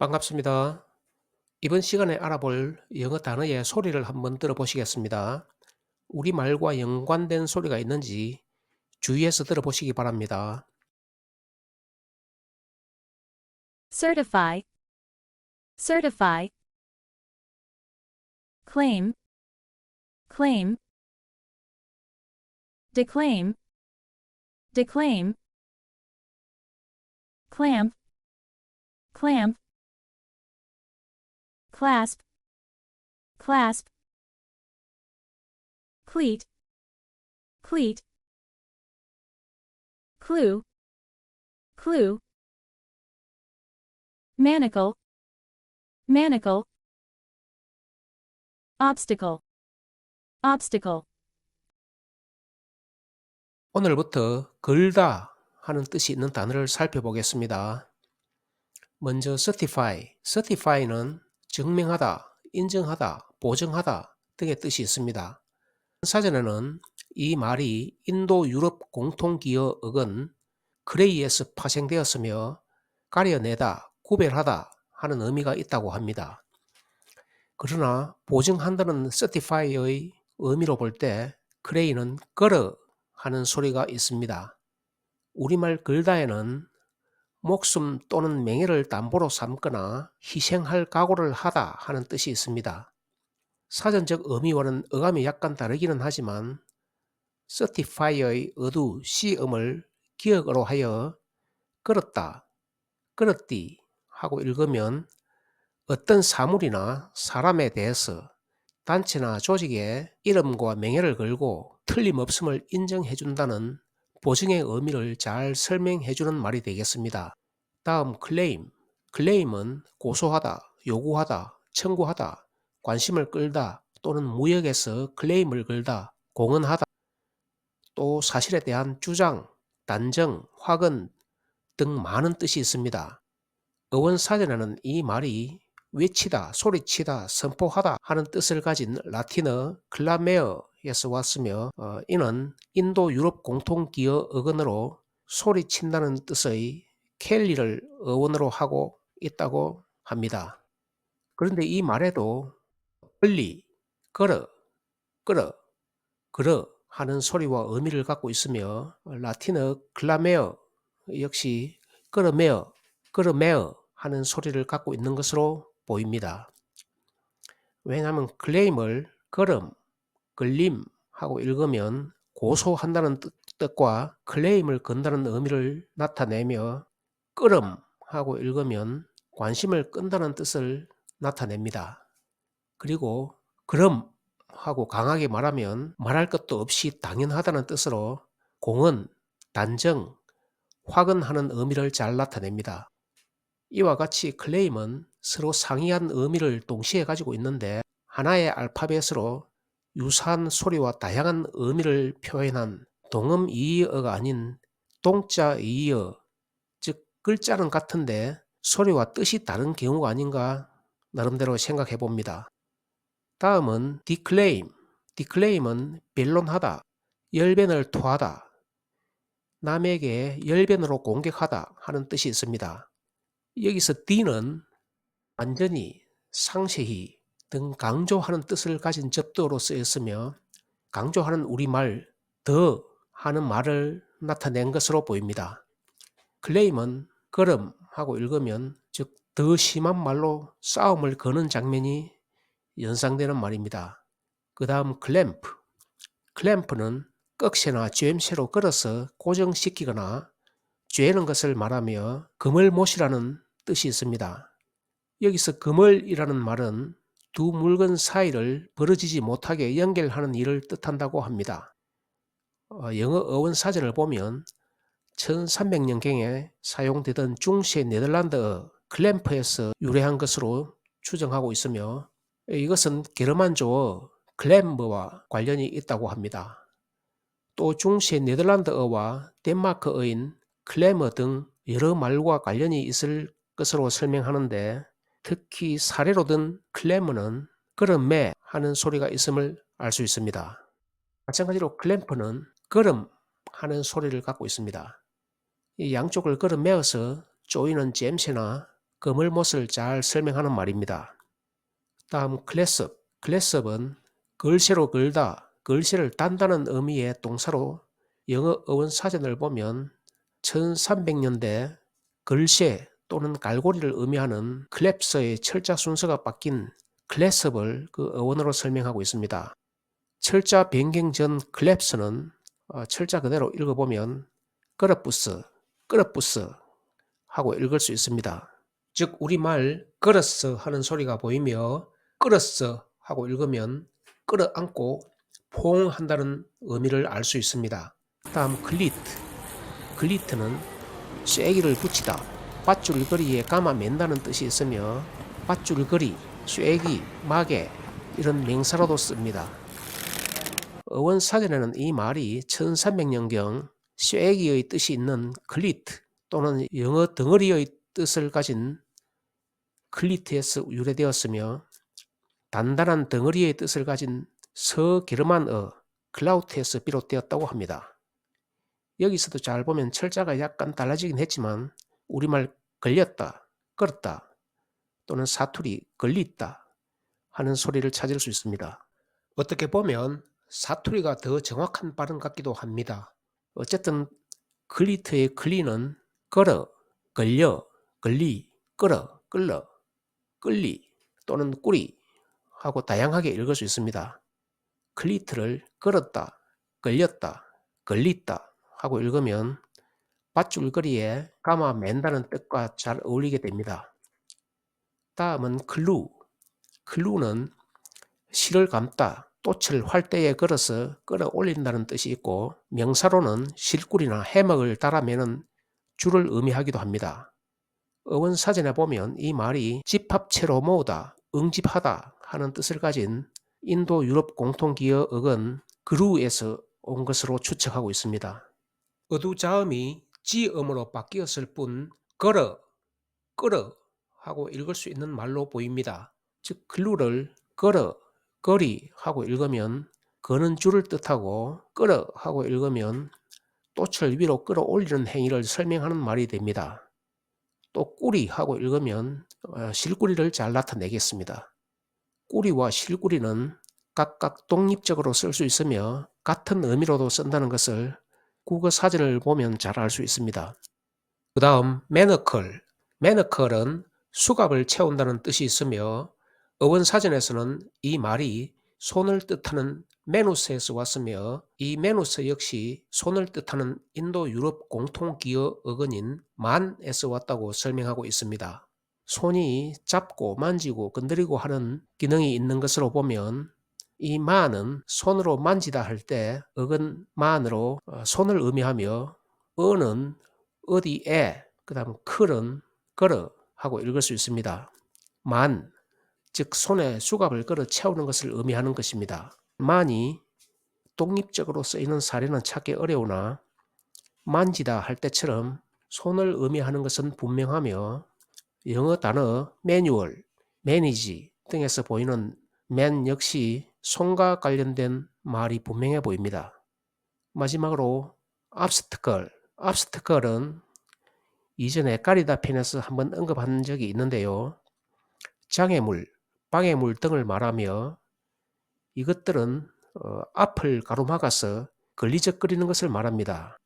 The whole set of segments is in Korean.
반갑습니다. 이번 시간에 알아볼 영어 단어의 소리를 한번 들어보시겠습니다. 우리말과 연관된 소리가 있는지 주의해서 들어보시기 바랍니다. certify, certify, claim, claim, declaim, declaim, clamp, clamp, clasp, clasp, cleat, cleat, clue, clue, manacle, manacle, obstacle, obstacle, 오늘부터 걸다 하는 뜻이 있는 단어를 살펴보겠습니다. 먼저 certify, certify는 증명하다, 인정하다, 보증하다 등의 뜻이 있습니다. 사전에는 이 말이 인도 유럽 공통기어 어근 크레이에서 파생되었으며 가려내다, 구별하다 하는 의미가 있다고 합니다. 그러나 보증한다는 certify의 의미로 볼 때 크레이는 걸어 하는 소리가 있습니다. 우리말 걸다에는 목숨 또는 명예를 담보로 삼거나 희생할 각오를 하다 하는 뜻이 있습니다. 사전적 의미와는 어감이 약간 다르기는 하지만 certify의 어두 시음을 기억으로 하여 끌었다, 끌었디 하고 읽으면 어떤 사물이나 사람에 대해서 단체나 조직의 이름과 명예를 걸고 틀림없음을 인정해 준다는 보증의 의미를 잘 설명해 주는 말이 되겠습니다. 다음 클레임. 클레임은 고소하다, 요구하다, 청구하다, 관심을 끌다 또는 무역에서 클레임을 걸다, 공언하다, 또 사실에 대한 주장, 단정, 확언 등 많은 뜻이 있습니다. 어원사전에는 이 말이 외치다, 소리치다, 선포하다 하는 뜻을 가진 라틴어 클라메어 에서 왔으며 어, 이는 인도 유럽 공통 기어 어근으로 소리친다는 뜻의 켈리를 어원으로 하고 있다고 합니다. 그런데 이 말에도 걸리, 걸어, 끌어, 걸어 하는 소리와 의미를 갖고 있으며 라틴어 클라메어 역시 끌어매어, 끌어매어 하는 소리를 갖고 있는 것으로 보입니다. 왜냐하면 클레임을 걸음, 걸림 하고 읽으면 고소한다는 뜻과 클레임을 건다는 의미를 나타내며 끌음 하고 읽으면 관심을 끈다는 뜻을 나타냅니다. 그리고 그럼 하고 강하게 말하면 말할 것도 없이 당연하다는 뜻으로 공은, 단정, 확언하는 의미를 잘 나타냅니다. 이와 같이 클레임은 서로 상이한 의미를 동시에 가지고 있는데 하나의 알파벳으로 유사한 소리와 다양한 의미를 표현한 동음 이의어가 아닌 동자 이의어, 즉 글자는 같은데 소리와 뜻이 다른 경우가 아닌가 나름대로 생각해 봅니다. 다음은 declaim. declaim은 변론하다, 열변을 토하다, 남에게 열변으로 공격하다 하는 뜻이 있습니다. 여기서 D는 완전히, 상세히 등 강조하는 뜻을 가진 접두어로 쓰였으며 강조하는 우리말 더 하는 말을 나타낸 것으로 보입니다. 클레임은 걸음 하고 읽으면 즉 더 심한 말로 싸움을 거는 장면이 연상되는 말입니다. 그 다음 클램프. 클램프는 꺽쇠나 쨘쇠로 걸어서 고정시키거나 쬐는 것을 말하며 그물못이라는 뜻이 있습니다. 여기서 그물이라는 말은 두 물건 사이를 벌어지지 못하게 연결하는 일을 뜻한다고 합니다. 어, 영어 어원 사전을 보면 1300년경에 사용되던 중세 네덜란드어 클램프에서 유래한 것으로 추정하고 있으며 이것은 게르만조어 클램버와 관련이 있다고 합니다. 또 중세 네덜란드어와 덴마크어인 클레머 등 여러 말과 관련이 있을 것으로 설명하는데 특히 사례로 든 클레머는 걸음매 하는 소리가 있음을 알 수 있습니다. 마찬가지로 클램프는 걸음 하는 소리를 갖고 있습니다. 이 양쪽을 걸음매어서 조이는 잼새나 그물못을 잘 설명하는 말입니다. 다음 클래습. 클래습은 글씨로 걸다, 글씨를 딴다는 의미의 동사로 영어 어원 사전을 보면 1300년대 글씨 또는 갈고리를 의미하는 클랩서의 철자 순서가 바뀐 클래습을 그 어원으로 설명하고 있습니다. 철자 변경 전 클랩스는 어, 철자 그대로 읽어보면 끄럽부스, 끄럽부스 하고 읽을 수 있습니다. 즉 우리말 끌었어 하는 소리가 보이며 끌었어 하고 읽으면 끌어안고 포옹한다는 의미를 알 수 있습니다. 다음 글리트. 글리트는 쐐기를 붙이다, 밧줄거리에 감아 맨다는 뜻이 있으며 밧줄거리, 쐐기, 마개 이런 명사로도 씁니다. 어원 사전에는 이 말이 1300년경 쐐기의 뜻이 있는 글리트 또는 영어 덩어리의 뜻을 가진 클리트에서 유래되었으며 단단한 덩어리의 뜻을 가진 서게르만어 클라우트에서 비롯되었다고 합니다. 여기서도 잘 보면 철자가 약간 달라지긴 했지만 우리말 걸렸다, 끌었다 또는 사투리 걸리다 하는 소리를 찾을 수 있습니다. 어떻게 보면 사투리가 더 정확한 발음 같기도 합니다. 어쨌든 글리트의 글리는 걸어, 걸려, 걸리, 끌어, 끌러, 끌리 또는 꾸리 하고 다양하게 읽을 수 있습니다. 클리트를 끌었다, 걸렸다, 걸리다 하고 읽으면 밧줄거리에 감아 맨다는 뜻과 잘 어울리게 됩니다. 다음은 클루. 클루는 실을 감다, 또치를 활대에 걸어서 끌어올린다는 뜻이 있고 명사로는 실꿀이나 해먹을 달아매는 줄을 의미하기도 합니다. 어원 사전에 보면 이 말이 집합체로 모으다, 응집하다 하는 뜻을 가진 인도 유럽 공통기어 어근 그루에서 온 것으로 추측하고 있습니다. 어두 자음이 지음으로 바뀌었을 뿐 걸어, 끌어 하고 읽을 수 있는 말로 보입니다. 즉 글루를 걸어, 거리 하고 읽으면 거는 줄을 뜻하고 끌어 하고 읽으면 또철 위로 끌어올리는 행위를 설명하는 말이 됩니다. 또 꾸리 하고 읽으면 어, 실꾸리를 잘 나타내겠습니다. 꾸리와 실꾸리는 각각 독립적으로 쓸 수 있으며 같은 의미로도 쓴다는 것을 국어 사전을 보면 잘 알 수 있습니다. 그 다음 매너컬. 매너컬은 수갑을 채운다는 뜻이 있으며 어원 사전에서는 이 말이 손을 뜻하는 메누스에서 왔으며 이 메누스 역시 손을 뜻하는 인도 유럽 공통 기어 어근인 만에서 왔다고 설명하고 있습니다. 손이 잡고 만지고 건드리고 하는 기능이 있는 것으로 보면 이 만은 손으로 만지다 할 때 어근 만으로 어, 손을 의미하며 어는 어디에 그 다음 클은 걸어 하고 읽을 수 있습니다. 만, 즉 손에 수갑을 걸어 채우는 것을 의미하는 것입니다. 만이 독립적으로 쓰이는 사례는 찾기 어려우나 만지다 할 때처럼 손을 의미하는 것은 분명하며 영어 단어 매뉴얼, 매니지 등에서 보이는 맨 역시 손과 관련된 말이 분명해 보입니다. 마지막으로 obstacle, obstacle은 이전에 까리다 편에서 한번 언급한 적이 있는데요. 장애물, 방해물 등을 말하며 이것들은 어, 앞을 가로막아서 걸리적거리는 것을 말합니다.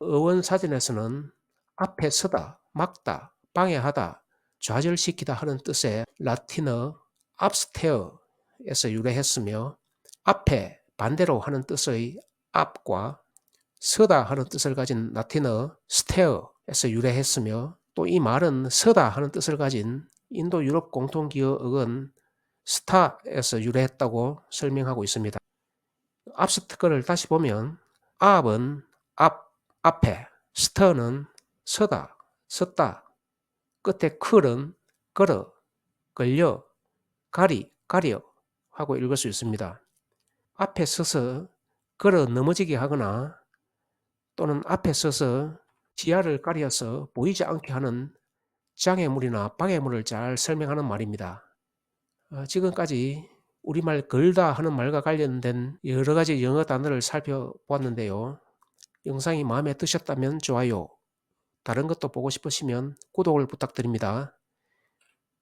어원 사전에서는 앞에 서다, 막다, 방해하다, 좌절시키다 하는 뜻의 라틴어 absteer에서 유래했으며 앞에 반대로 하는 뜻의 앞과 서다 하는 뜻을 가진 라틴어 steer에서 유래했으며 또 이 말은 서다 하는 뜻을 가진 인도 유럽 공통 기어 어근 스타에서 유래했다고 설명하고 있습니다. 앞스트거를 다시 보면 앞은 앞, 앞에, 스터는 서다, 섰다, 끝에 클은 걸어, 걸려, 가리, 가려 하고 읽을 수 있습니다. 앞에 서서 걸어 넘어지게 하거나 또는 앞에 서서 지하를 가려서 보이지 않게 하는 장애물이나 방해물을 잘 설명하는 말입니다. 어, 지금까지 우리말 걸다 하는 말과 관련된 여러 가지 영어 단어를 살펴보았는데요. 영상이 마음에 드셨다면 좋아요, 다른 것도 보고 싶으시면 구독을 부탁드립니다.